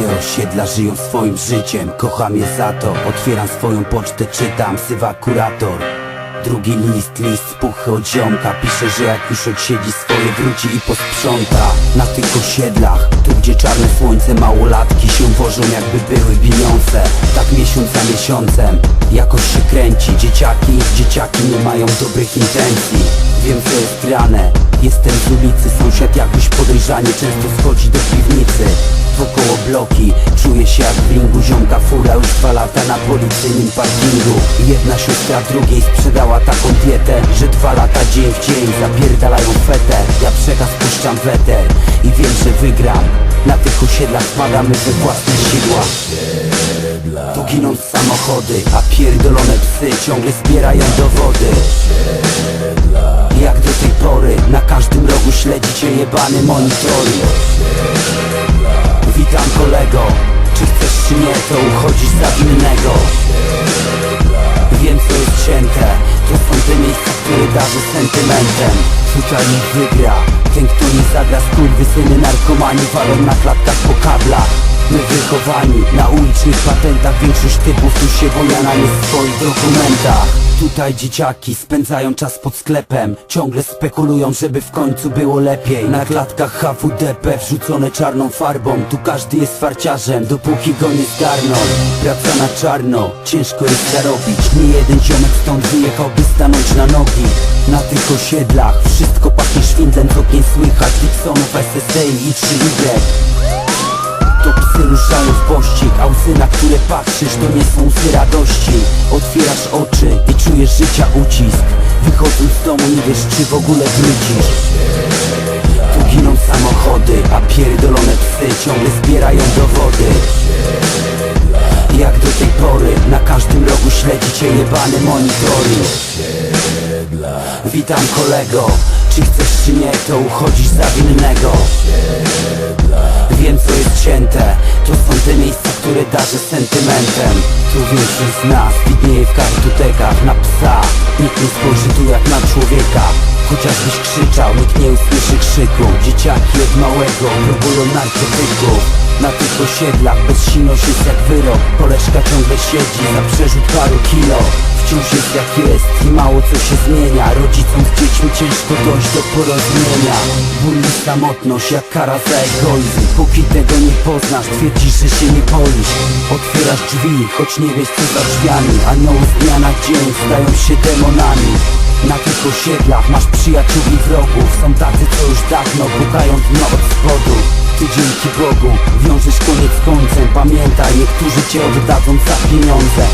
osiedla żyją swoim życiem. Kocham je za to, otwieram swoją pocztę, czytam Sywa kurator. Drugi list, list z puchy od ziomka. Pisze, że jak już odsiedzi swoje wróci i posprząta. Na tych osiedlach, tu gdzie czarne słońce Małolatki się wożą jakby były bijące Tak miesiąc za miesiącem Jakoś się kręci. Dzieciaki, dzieciaki nie mają dobrych intencji. Wiem co jest grane. Jestem z podejrzanie Często schodzi do piwnicy. Wokoło bloki, czuję się jak w ringu Ziomka fura już dwa lata na policyjnym parkingu Jedna siostra drugiej sprzedała taką dietę Że dwa lata dzień w dzień zapierdalają fetę. Ja przekaz puszczam weter i wiem, że wygram. Na tych osiedlach spadamy we własnych siłach tu giną samochody, a pierdolone psy ciągle zbierają dowody Na każdym rogu śledzicie jebany monitoring Witam kolego, czy chcesz czy nie, to uchodzisz za winnego Wiem co jest cięte, to są te miejsca, które darzę sentymentem. Niech wygra, ten kto nie zagra syny narkomani walą na klatkach po kablach. My wychowani na ulicznych patentach. Większość typów tu się boja na nie swoich dokumentach Tutaj dzieciaki spędzają czas pod sklepem. Ciągle spekulują, żeby w końcu było lepiej. Na klatkach HWDP wrzucone czarną farbą. Tu każdy jest farciarzem, dopóki go nie zgarną. Praca na czarno, ciężko jest zarobić. Nie jeden ziomek stąd wyjechałby stanąć na nogi. Na tych osiedlach wszystko pachnie szwindlem Z okien słychać Dixonów, SSD i 3Y to psy ruszają w pościg, a łzy na które patrzysz to nie są łzy radości. Otwierasz oczy i czujesz życia ucisk. Wychodząc z domu nie wiesz czy w ogóle wrócisz. Tu giną samochody, a pierdolone psy ciągle zbierają dowody. Jak do tej pory, na każdym rogu śledzicie jebany monitoring Witam kolego, czy chcesz czy nie, to uchodzisz za winnego sentymentem. Tu większość z nas widnieje w kartotekach Na psa. Nikt nie spojrzy tu jak na człowieka. Chociażbyś krzyczał, nikt nie usłyszy krzyku. Dzieciaki od małego próbują narkotyków Na tych osiedlach bezsilność jest jak wyrok. Koleżka ciągle siedzi za przerzut paru kilo. Wciąż jest jak jest i mało co się zmienia. Rodzicom z dziećmi ciężko dojść do porozumienia. Ból i samotność jak kara za egoizm. Póki tego nie poznasz, twierdzisz, że się nie boisz. Otwierasz drzwi, choć nie wiesz co za drzwiami. Anioły z dnia na dzień stają się demonami. Na tych osiedlach masz przyjaciół i wrogów. Są tacy, co już dawno pukają dno od spodu Ty dzięki Bogu wiążesz koniec z końcem. Pamiętaj, niektórzy cię oddadzą za pieniądze